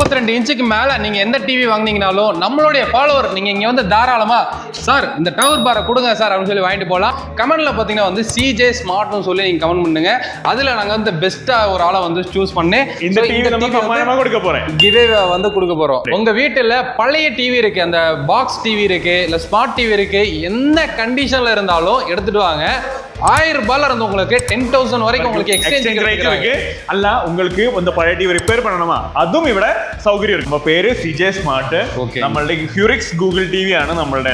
முப்பத்தி ரெண்டு இன்ச்சுக்கு மேல நீங்க எந்த டிவி வாங்குனீங்கனாலும் நம்மளுடைய ஃபாலோவர் நீங்க இங்க வந்து தாராளமா சார் இந்த டவர் பாரை கொடுங்க சார் அப்படின்னு சொல்லி வாங்கிட்டு போகலாம் கமெண்ட்ல பாத்தீங்கன்னா வந்து சிஜே ஸ்மார்ட்னு சொல்லி நீங்க கமெண்ட் பண்ணுங்க. அதுல நாங்க வந்து பெஸ்டா ஒரு ஆளை வந்து சூஸ் பண்ணி இந்த டிவி கொடுக்க போறேன். கிவே வந்து கொடுக்க போறோம். உங்க வீட்டுல பழைய டிவி இருக்கு அந்த பாக்ஸ் டிவி இருக்கு இல்ல ஸ்மார்ட் டிவி இருக்கு என்ன கண்டிஷன்ல இருந்தாலும் எடுத்துட்டு வாங்க. ஆயிரம் ரூபாயில இருந்து உங்களுக்கு டென் தௌசண்ட் வரைக்கும் உங்களுக்கு எக்ஸ்சேஞ்ச் ரேட் இருக்கு. அல்ல உங்களுக்கு இந்த பழைய டிவி ரிப்பேர் பண்ணணுமா? அதுவும் இவட சௌகரியம் ഇരിക്കും അപ്പൊ പേര് സിജെ സ്മാർട്ട് നമ്മളുടെ ഹ്യൂറിക്സ് கூகுள் ടി വി ആണ് നമ്മളുടെ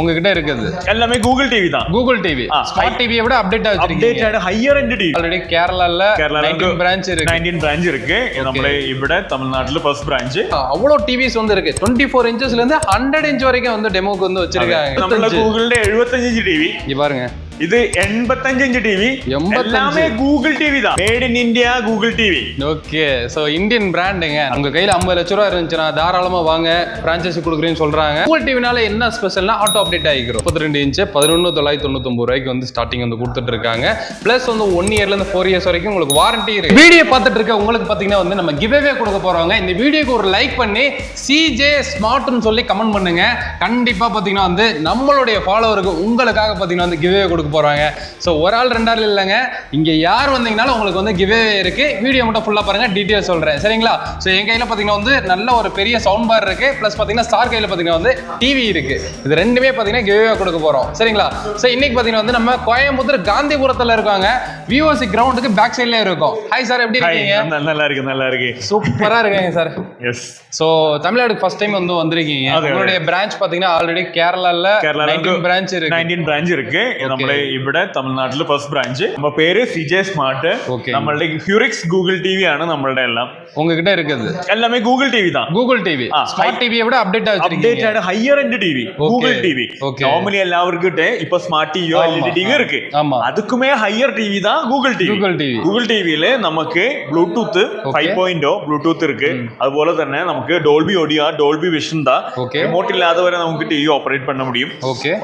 உங்ககிட்ட இருக்குது. எல்லாமே கூகுள் டிவி தான். கூகுள் டிவி ஸ்மார்ட் டிவி விட அப்டேட் ஆகுது அப்டேட் ஆன ஹையர் எண்ட் டிவி ஆல்ரெடி கேரளால கேரளா 19 பிரான்ச் இருக்கு. 19 பிரான்ச் இருக்கு. நம்ம இவட தமிழ்நாட்டுல ஃபர்ஸ்ட் பிரான்ச் அவ்வளவு டிவிஸ் வந்து இருக்கு. 24 இன்ச்சஸ்ல இருந்து 100 இன்ச் வரைக்கும் வந்து டெமோக்கு வந்து வச்சிருக்காங்க. நம்ம கூகுள்ல 75 டிவி இங்க பாருங்க. ഇത് എൺപത്തഞ്ച് ഇഞ്ച് ടിവി എൺപത്തഞ്ച്. എല്ലാമേ ഗൂഗിൾ ടിവി தான் made in India Google TV okay so Indian பிராண்டுங்க உங்க கையில ஐம்பது லட்ச ரூபா இருந்துச்சுன்னா தாராளமா வாங்க பிரான்ச்சைஸ் கொடுக்குறேன்னு சொல்றாங்க கூகுள் டிவினால என்ன ஸ்பெஷல்னா ஆட்டோ அப்டேட் ஆகிக்கிறோம் முப்பத்தி ரெண்டு இன்ச்சு பதினொன்று தொள்ளாயிரத்தி தொண்ணூத்தொம்பது ரூபாய்க்கு வந்து ஸ்டார்டிங் வந்து கொடுத்துட்டு இருக்காங்க ப்ளஸ் வந்து ஒன் இயர்ல இருந்து ஃபோர் இயர்ஸ் வரைக்கும் உங்களுக்கு வாரண்டி இருக்கு வீடியோ பார்த்துட்டு இருக்க உங்களுக்கு பார்த்தீங்கன்னா வந்து நம்ம கிவ்வே கொடுக்க போறவங்க இந்த வீடியோக்கு ஒரு லைக் பண்ணி சிஜே ஸ்மார்ட்னு சொல்லி கமெண்ட் பண்ணுங்க கண்டிப்பா பார்த்தீங்கன்னா வந்து நம்மளுடைய ஃபாலோவருக்கு உங்களுக்காக பார்த்தீங்கன்னா வந்து கிவ்வே கொடுக்க கொடுக்க போகிறாங்க ஸோ ஒரு ஆள் ரெண்டு ஆள் இல்லைங்க. இங்கே யார் வந்தீங்கனாலும் உங்களுக்கு வந்து கிவே இருக்கு. வீடியோ மட்டும் ஃபுல்லாக பாருங்கள் டீட்டெயில் சொல்கிறேன் சரிங்களா? ஸோ என் கையில் பார்த்தீங்கன்னா வந்து நல்ல ஒரு பெரிய சவுண்ட் பார் இருக்கு. ப்ளஸ் பார்த்தீங்கன்னா ஸ்டார் கையில் பார்த்தீங்கன்னா வந்து டிவி இருக்கு. இது ரெண்டுமே பார்த்தீங்கன்னா கிவே கொடுக்க போகிறோம் சரிங்களா? ஸோ இன்னைக்கு பார்த்தீங்கன்னா வந்து நம்ம கோயம்புத்தூர் காந்திபுரத்தில் இருக்காங்க. விஓசி கிரவுண்டுக்கு பேக் சைட்லேயே இருக்கும். ஹாய் சார் எப்படி இருக்கீங்க? நல்லா இருக்கு நல்லா இருக்கு. சூப்பரா இருக்கீங்க sir yes so Tamil Nadu first time வந்து வந்திருக்கீங்க. உங்களுடைய பிரான்ச் பாத்தீங்கன்னா ஆல்ரெடி கேரளால கேரளால பிரான்ச் இருக்கு. நைன்டீன் பிரான்ச் இருக்கு. நம்மளே ഇവിടെ തമിഴ്നാട്ടിൽ ഫസ്റ്റ് ബ്രാഞ്ച് നമ്മ പേര് സിജെ സ്മാർട്ട് നമ്മളുടെ ഹ്യൂറിക്സ് ഗൂഗിൾ ടി വി ആണ് നമ്മളുടെ എല്ലാം உங்ககிட்ட இருக்குது எல்லாமே கூகுள் டிவி தான் கூகுள் டிவி ஸ்மார்ட் டிவியை விட அப்டேட் அப்டேட் ஆன higher end TV Google TV normally எல்லாവർക്കിട്ട് ഇപ്പൊ സ്മാർട്ട് ടിവിയോ എൽ ഇ ഡി ടിവിയോ ഇருக்கு அதுக்குமே ஹையர் டிவி தான் Google TV Google TV Google டிவியில நமக்கு ப்ளூடூத் ஃபைவ் പോയിന്റോ ബ്ലൂടൂത്ത് ഇருக்கு അതുപോലെ തന്നെ നമുക്ക് ഡോൾബി ഓഡിയോ ഡോൾബി വിഷൻ താ റിമോട്ട് ഇല്ലാതെ വരെ നമുക്ക് ടി വി ഓപ്പറേറ്റ് പണ മുടിയും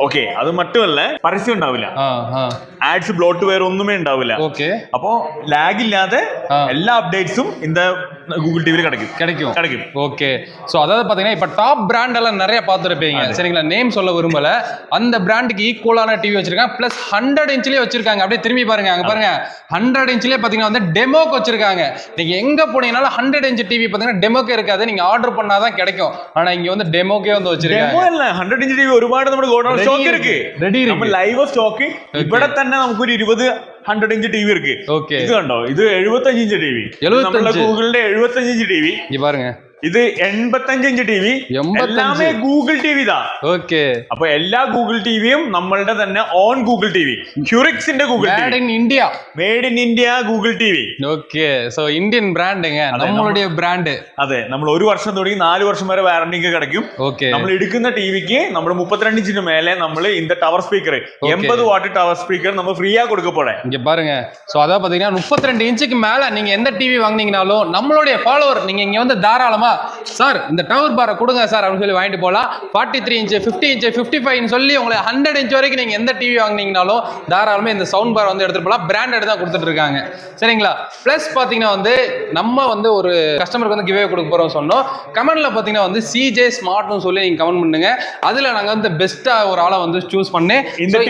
ഓക്കെ അത് മറ്റുമല്ല പരസ്യം ഉണ്ടാവില്ല ആഡ്സ് ബ്ലോട്ട് വേറെ ഒന്നുമേ ഉണ്ടാവില്ല. ഓക്കെ അപ്പോ ലാഗ് ഇല്ലാതെ എല്ലാ അപ്ഡേറ്റ്സും ഇൻ ദ கூகுள் டிவியில் கிடைக்கும் கிடைக்கும். கிடைக்கும் ஓகே ஸோ அதாவது பார்த்தீங்கன்னா இப்போ டாப் பிராண்டெல்லாம் நிறைய பார்த்துருப்பீங்க. சரிங்களா? நேம் சொல்ல விரும்பலை. அந்த பிராண்டுக்கு ஈக்குவலான டிவி வச்சிருக்காங்க. ப்ளஸ் ஹண்ட்ரட் இன்ச்சிலே வச்சிருக்காங்க. அப்படியே திரும்பி பாருங்க அங்கே பாருங்க. ஹண்ட்ரட் இன்ச்சிலே பார்த்தீங்கன்னா வந்து டெமோக்கு வச்சிருக்காங்க. நீங்கள் எங்கே போனீங்கனாலும் ஹண்ட்ரட் இன்ச் டிவி பார்த்தீங்கன்னா டெமோக்கே இருக்காது. நீங்கள் ஆர்டர் பண்ணால் தான் கிடைக்கும். ஆனால் இங்கே வந்து டெமோக்கே வந்து வச்சிருக்காங்க. ஹண்ட்രഡ് ഇഞ്ച് ടി വി ഒരുപാട് നമ്മുടെ ഗോഡൗൺ സ്റ്റോക്ക് ഇരിക്കും റെഡി നമ്മൾ ലൈവ് സ്റ്റോക്ക് ഇവിടെ തന്നെ இருபது ഹൺഡ്രഡ് ഇഞ്ച് ടി വി ഇരിക്ക് ഇത് കണ്ടോ ഇത് എഴുപത്തഞ്ച് ഇഞ്ച് ടി വി ഗൂഗിളിന്റെ എഴുപത്തഞ്ച് ഇഞ്ച് ടി വി പാരുങ്ങ ഇത് എൺപത്തഞ്ച് ഇഞ്ച് ടി വി. എല്ലാമേ ഗൂഗിൾ ടി വി ഇതാ. ഓക്കെ. അപ്പൊ എല്ലാ ഗൂഗിൾ ടിവിയും നമ്മളുടെ തന്നെ on Google TV. ഹ്യൂറിക്സിന്റെ Google made in India made in India Google TV. Okay. So Indian brand നമ്മളുടെ ബ്രാൻഡ് അതെ നമ്മൾ ഒരു വർഷം തുടങ്ങി നാല് വർഷം വരെ വാറണ്ടിക്ക് കിടക്കും. ഓക്കെ. നമ്മൾ എടുക്കുന്ന ടിവിക്ക് നമ്മൾ മുപ്പത്തിരണ്ട് ഇഞ്ചിന് മേലെ നമ്മൾ இந்த ടവർ സ്പീക്കർ എൺപത് വാട്ട് ടവർ സ്പീക്കർ നമ്മൾ ഫ്രീ கொடுக்க കൊടുക്കപ്പോടെ இங்க பாருங்க സോ അതാ பாத்தீங்கன்னா முப்பத்தி ഇഞ്ചിക്ക് இன்ச்சுக்கு നിങ്ങൾ நீங்க எந்த டிவி നമ്മളുടെ ഫോളോവർ നിങ്ങൾ நீங்க இங்க வந்து சார் இந்த டவர் பாரை கொடுங்க சார் அப்படின்னு சொல்லி வாங்கிட்டு போகலாம். Forty three inch fifty inch fifty ஃபைவ்னு சொல்லி உங்களை ஹண்ட்ரட் இன்ச் வரைக்கும் நீங்க எந்த டிவி வாங்குனீங்கனாலும் தாராளமா இந்த சவுண்ட் பார் வந்து எடுத்துட்டு போகலாம். பிராண்டட் தான் கொடுத்துட்டு இருக்காங்க. சரிங்களா? ப்ளஸ் பார்த்தீங்கன்னா வந்து நம்ம வந்து ஒரு கஸ்டமருக்கு வந்து கிவே கொடுக்க போறோம் சொன்னோம். கமெண்ட்ல பார்த்தீங்கன்னா வந்து சிஜே ஸ்மார்ட்னு சொல்லி நீங்க கமெண்ட் பண்ணுங்க. அதுல நாங்க வந்து பெஸ்டா ஒரு ஆளை வந்து சூஸ் பண்ணி இந்த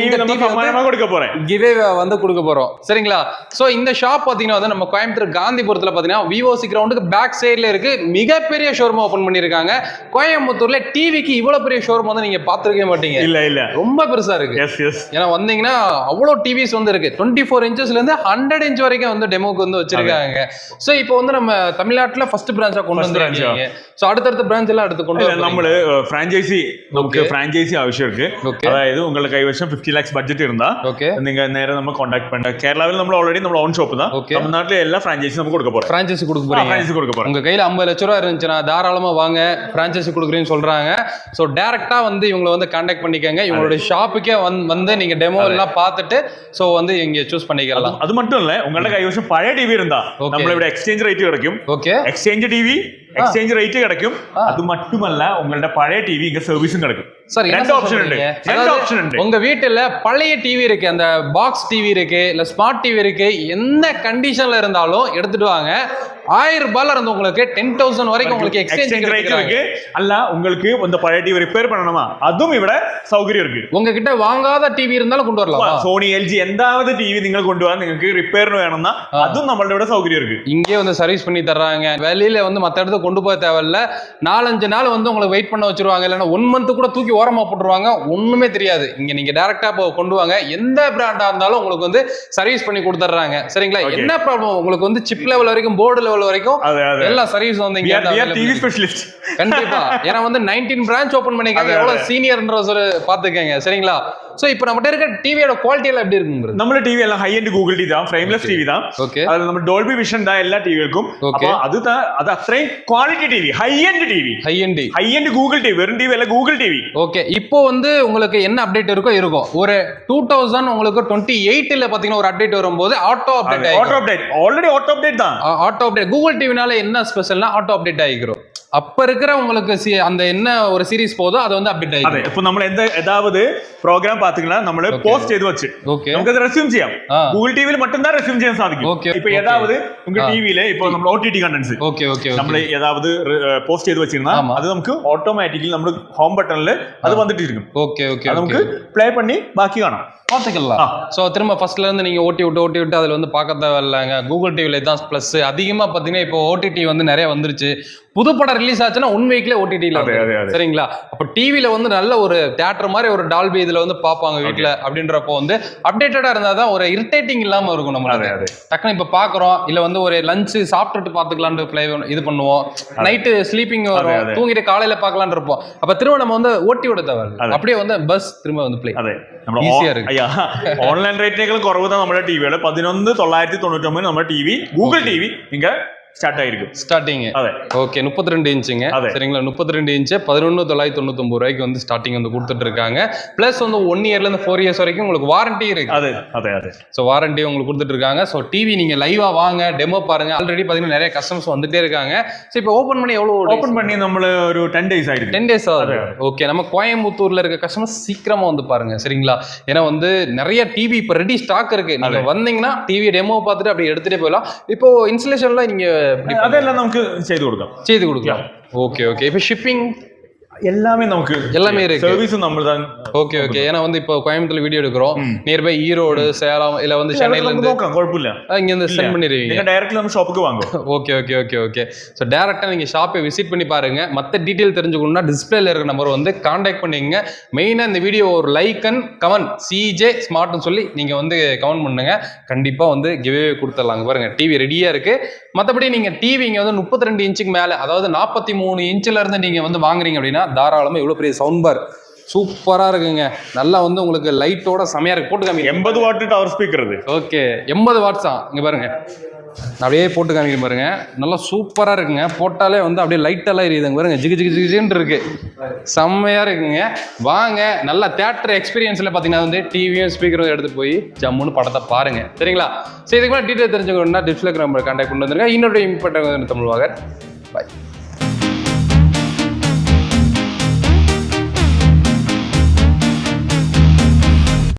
கொடுக்க போறேன். கிவே வந்து கொடுக்க போறோம். சரிங்களா? சோ இந்த ஷாப் பாத்தீங்கன்னா வந்து நம்ம கோயம்புத்தூர் காந்திபுரத்துல பாத்தீங்கன்னா விவோசி கிரவுண்டுக்கு பேக் சைடுல இருக்கு. மிகப்பெரிய ஷோரூம் ஓப்பன் பண்ணியிருக்காங்க. கோயம்புத்தூர்ல டிவிக்கு இவ்வளவு பெரிய ஷோரூம் வந்து நீங்க பாத்துருக்கவே மாட்டீங்க. இல்ல இல்ல. ரொம்ப பெருசா இருக்கு. எஸ் எஸ் ஏன்னா வந்தீங்கன்னா அவ்வளோ டிவிஸ் வந்து இருக்கு. டுவெண்ட்டி ஃபோர் இன்ச்சஸ்ல இருந்து ஹண்ட்ரட் இன்ச் வரைக்கும் வந்து டெமோக்கு வந்து வச்சிருக்காங்க. ஸோ இப்போ வந்து நம்ம தமிழ்நாட்டில் ஃபர்ஸ்ட் பிரான்ச்சா கொண்டு வந்துருக்காங்க. ஸோ அடுத்தடுத்த பிரான்ச் எல்லாம் அடுத்து கொண்டு நம்ம ஃப்ரான்ச்சைசி நமக்கு ஃப்ரான்ச்சைசி அவசியம் இருக்கு. அதாவது உங்களுக்கு கை வருஷம் ஃபிஃப்டி லேக்ஸ் பட்ஜெட் இருந்தா ஓகே நீங்க நேரம் நம்ம காண்டாக்ட் பண்ண கேரளாவில் நம்ம ஆல்ரெடி நம்ம ஓன் ஷாப் தான். தமிழ்நாட்டில் எல்லா ஃப்ரான்ச்சைசி நம்ம கொடுக்க போறோம். ஃப்ரான்ச்சைசி கொடுக்க போறோம் ஃப்ரான்ச்சைசி கொடுக்க போறோம். உங்க கையில ஐம்பது லட்ச ரூபா இருந்துச்சுன்னா தாராளமாக வாங்க ஃப்ரான்ச்சைஸி கொடுக்குறேன்னு சொல்கிறாங்க ஸோ டேரெக்டாக வந்து இவங்களை வந்து காண்டாக்ட் பண்ணிக்கோங்க. இவங்களுடைய ஷாப்புக்கே வந் வந்து நீங்கள் டெமோ எல்லாம் பார்த்துட்டு ஸோ வந்து இங்கே சூஸ் பண்ணிக்கலாம். அது மட்டும் இல்லை உங்கள்கிட்ட கை வருஷம் பழைய டிவி இருந்தா நம்மளோட எக்ஸ்சேஞ்ச் ரேட் வரைக்கும். Okay exchange TV exchange rate கிடைக்கும் அது மட்டுமல்ல உங்கள்ட்ட பழைய டிவி വി സർവീസും കിടക്കും சார் ரெண்டு ஆப்ஷன் உண்டு ரெண்டு ஆப்ஷன் உண்டு உங்க வீட்டுல பழைய டிவி இருக்கு அந்த பாக்ஸ் டிவி இருக்கு இல்ல ஸ்மார்ட் டிவி இருக்கு என்ன கண்டிஷன்ல இருந்தாலும் எடுத்துட்டு வாங்க ஆயிரம் ரூபாயில இருந்து உங்களுக்கு டென் தௌசண்ட் வரைக்கும் உங்களுக்கு எக்ஸ்சேஞ்ச் ரேட் இருக்கு அல்ல உங்களுக்கு இந்த பழைய டிவி ரிப்பேர் பண்ணணுமா அதுவும் இவட சௌகரியம் இருக்கு உங்க கிட்ட வாங்காத டிவி இருந்தாலும் கொண்டு வரலாம் சோனி எல்ஜி எந்தாவது டிவி നിങ്ങൾ കൊണ്ടുവരാൻ നിങ്ങൾക്ക് റിപ്പയറിന് വേണമെന്നാ. അതും നമ്മളുടെ ഇവിടെ സൗകര്യം இருக்கு ഇങ്ങേ வந்து சர்வீஸ் பண்ணி தர்றாங்க வெளியில வந்து மத்த ഇടത്ത് கொண்டு போக தேவையில்ல. நாலஞ்சு நாள் வந்து உங்களை வெயிட் பண்ண வச்சிருவாங்க. இல்லைன்னா ஒன் மந்த்து கூட தூக்கி ஓரமாக போட்டுருவாங்க. ஒன்றுமே தெரியாது. இங்கே நீங்கள் டேரெக்டாக கொண்டு வாங்க. எந்த பிராண்டாக இருந்தாலும் உங்களுக்கு வந்து சர்வீஸ் பண்ணி கொடுத்துட்றாங்க சரிங்களா? என்ன ப்ராப்ளம் உங்களுக்கு வந்து சிப் லெவல் வரைக்கும் போர்டு லெவல் வரைக்கும் எல்லாம் சர்வீஸ் வந்து கண்டிப்பா. ஏன்னா வந்து நைன்டீன் பிரான்ச் ஓப்பன் பண்ணிக்காங்க. எவ்வளவு சீனியர்ன்ற பாத்துக்கங்க சரிங்களா? சோ இப்போ நம்மகிட்ட இருக்க டிவியோட குவாலிட்டி எல்லாம் எப்படி இருக்குங்கிறது നമ്മുടെ ടി വി എല്ലാം high end Google T V தான் ഫ്രെയിംലെസ് ടി വി தான் ஓகே അതിൽ നമ്മൾ ഡോൾബി വിഷൻ தான் എല്ലാ ടിവികൾക്കും Okay. അപ്പൊ അത് ത- അത് അത്രയും quality T V high end T V high end high end Google T V വെറും ടി വി അല്ല ഗൂഗിൾ ടി വി ஓகே இப்போ வந்து உங்களுக்கு என்ன அப்டேட் இருக்கோ இருக்கும் ஒரு டூ தௌசண்ட் உங்களுக்கு டுவெண்ட்டி எயிட்ல பாத்தீங்கன்னா ஒரு அப்டேட் வரும்போது auto update auto update already auto update தான் ஆட்டோ அப்டேட் கூகுள் டிவினால என்ன ஸ்பெஷல்னா ஆட்டோ அப்டேட் ஆகிக்கிறோம் அப்ப இருக்கிற உங்களுக்கு அந்த என்ன ஒரு சீரிஸ் போதோ அது வந்து அப்டேட் ஆகும் இப்போ നമ്മൾ എന്ത് ஏதாவது പ്രോഗ്രാം പാത്തீங்கன்னா നമ്മൾ പോസ്റ്റ് ചെയ്തു വെച്ച് നമുക്ക് അത് റെസ്യൂം ചെയ്യാം ഗൂഗിൾ ടിവിയിൽ മറ്റും തന്നെ റെസ്യൂം ചെയ്യാൻ സാധിക്കും ഇപ്പൊ ഏதாவது നമുക്ക് ടിവിയിലെ ഇപ്പൊ നമ്മൾ ഒ ടി ടി കണ്ടൻസ് നമ്മൾ ഏதாவது പോസ്റ്റ് ചെയ്തു വെച്ചിരുന്നാ അത് നമുക്ക് ഓട്ടോമാറ്റിക്കലി നമ്മുടെ ഹോം ബട്ടണിൽ അത് വന്നിട്ടിരിക്കും നമുക്ക് പ്ലേ പണി ബാക്കി കാണാം பார்த்துக்கலாம். ஸோ திரும்ப ஃபர்ஸ்ட்லேருந்து நீங்கள் ஓட்டி விட்டு ஓட்டி விட்டு அதில் வந்து பார்க்க தேவையில்லைங்க. கூகுள் டிவியில் தான் ப்ளஸ் அதிகமாக பார்த்தீங்கன்னா இப்போ ஓடிடி வந்து நிறைய வந்துருச்சு. புது படம் ரிலீஸ் ஆச்சுன்னா ஒன் வீக்லேயே ஓடிடியில் சரிங்களா? அப்போ டிவியில் வந்து நல்ல ஒரு தியேட்டர் மாதிரி ஒரு டால்பி இதில் வந்து பார்ப்பாங்க வீட்டில் அப்படின்றப்போ வந்து அப்டேட்டடாக இருந்தால் தான் ஒரு இரிட்டேட்டிங் இல்லாமல் இருக்கும் நம்ம டக்குனு இப்போ பார்க்குறோம். இல்லை வந்து ஒரு லஞ்சு சாப்பிட்டுட்டு பார்த்துக்கலான்ட்டு ப்ளே இது பண்ணுவோம். நைட்டு ஸ்லீப்பிங் வரும். தூங்கிட்டு காலையில் பார்க்கலான் இருப்போம். அப்போ திரும்ப நம்ம வந்து ஓட்டி விட தேவை அப்படியே வந்து பஸ் திரும்ப வந்து ப்ளே ஈஸியாக இருக்கு. യാ ഓൺലൈൻ റേറ്റിനേക്കാളും കുറവ് നമ്മുടെ ടി വിയുടെ പതിനൊന്ന് തൊള്ളായിരത്തി തൊണ്ണൂറ്റൊമ്പത് നമ്മുടെ TV Google TV നിങ്ങൾക്ക് ஸ்டார்ட் ஆயிருக்கு. ஸ்டார்டிங் ஓகே முப்பத்தி ரெண்டு இன்ச்சுங்க சரிங்களா? முப்பத்தி ரெண்டு இன்ச்சு பதினொன்று தொள்ளாயிரத்தி தொண்ணூத்தொம்பது ரூபாய்க்கு வந்து ஸ்டார்டிங் வந்து கொடுத்துட்டு இருக்காங்க பிளஸ் வந்து ஒன் இயர்ல இருந்து ஃபோர் இயர்ஸ் வரைக்கும் உங்களுக்கு வாரண்டி இருக்கு. அது அதே அது. ஸோ வாரண்டி உங்களுக்கு கொடுத்துட்டு இருக்காங்க ஸோ டிவி நீங்க லைவா வாங்க டெமோ பாருங்க. ஆல்ரெடி பார்த்தீங்கன்னா நிறைய கஸ்டமர்ஸ் வந்துட்டே இருக்காங்க. ஸோ இப்போ ஓப்பன் பண்ணி எவ்வளோ ஓப்பன் பண்ணி நம்மள ஒரு டென் டேஸ் ஆயிருக்கு டென் டேஸ் ஆகுது. ஓகே நம்ம கோயம்புத்தூர்ல இருக்க கஸ்டமர்ஸ் சீக்கிரமா வந்து பாருங்க சரிங்களா? ஏன்னா வந்து நிறைய டிவி இப்போ ரெடி ஸ்டாக் இருக்கு. நீங்க வந்தீங்கன்னா டிவி டெமோ பார்த்துட்டு அப்படியே எடுத்துட்டே போயிடலாம். இப்போ இன்ஸ்டலேஷன்ல நீங்க അതെല്ലാം നമുക്ക് ചെയ്തു കൊടുക്കാം. ചെയ്തു കൊടുക്കാം. ഓക്കെ ഓക്കെ ഇപ്പൊ ഷിപ്പിംഗ് எல்லாமே நமக்கு எல்லாமே இருக்கு. சர்வீஸும் நம்ம தான் ஓகே ஓகே ஏன்னா வந்து இப்போ கோயம்புத்தூர் வீடியோ எடுக்கிறோம். நியர்பை ஈரோடு சேலம் இல்ல வந்து சென்னையில இருந்து குழப்பம் இல்ல. இங்க இருந்து சென்ட் பண்ணிடுவீங்க டைரக்ட்ல நம்ம ஷாப்புக்கு வாங்க. Okay okay okay okay so டேரக்டா நீங்க ஷாப்பை விசிட் பண்ணி பாருங்க. மத்த டீட்டெயில் தெரிஞ்சுக்கணும்னா டிஸ்பிளேல இருக்க நம்பர் வந்து கான்டாக்ட் பண்ணிங்க மெயினா இந்த வீடியோ ஒரு லைக் அண்ட் கமெண்ட் சிஜே ஸ்மார்ட்னு சொல்லி நீங்க வந்து கமெண்ட் பண்ணுங்க. கண்டிப்பா வந்து கிவே கொடுத்துடலாங்க. பாருங்க டிவி ரெடியா இருக்கு. மற்றபடி நீங்க டிவி இங்க வந்து முப்பத்தி ரெண்டு இன்ச்சுக்கு மேல அதாவது நாற்பத்தி மூணு இன்ச்சில இருந்து நீங்க வந்து வாங்குறீங்க அப்படின்னா தாராளமாக இவ்வளோ பெரிய சவுண்ட் பார் சூப்பராக இருக்குங்க. நல்லா வந்து உங்களுக்கு லைட்டோட செமையாக இருக்கு. போட்டு காமிங்க எண்பது வாட்டு டவர் ஸ்பீக்கர் இது. ஓகே எண்பது வாட்ஸ் தான் இங்கே பாருங்க. அப்படியே போட்டு காமிக்க பாருங்க. நல்லா சூப்பராக இருக்குங்க. போட்டாலே வந்து அப்படியே லைட்டெல்லாம் எரியுதுங்க பாருங்க. ஜிகு ஜிகு ஜிகுன்னு இருக்கு. செம்மையாக இருக்குங்க. வாங்க. நல்லா தேட்டர் எக்ஸ்பீரியன்ஸில் பார்த்தீங்கன்னா வந்து டிவியும் ஸ்பீக்கரும் எடுத்து போய் ஜம்முன்னு படத்தை பாருங்க. சரிங்களா? சரி இதுக்கு மேலே டீட்டெயில் தெரிஞ்சுக்கணும்னா டிஸ்பிளே நம்பர் கான்டாக்ட் கொண்டு வந்துருங்க. இன்னொரு இம்பார்ட்டன் தமிழ்வாகர் பாய்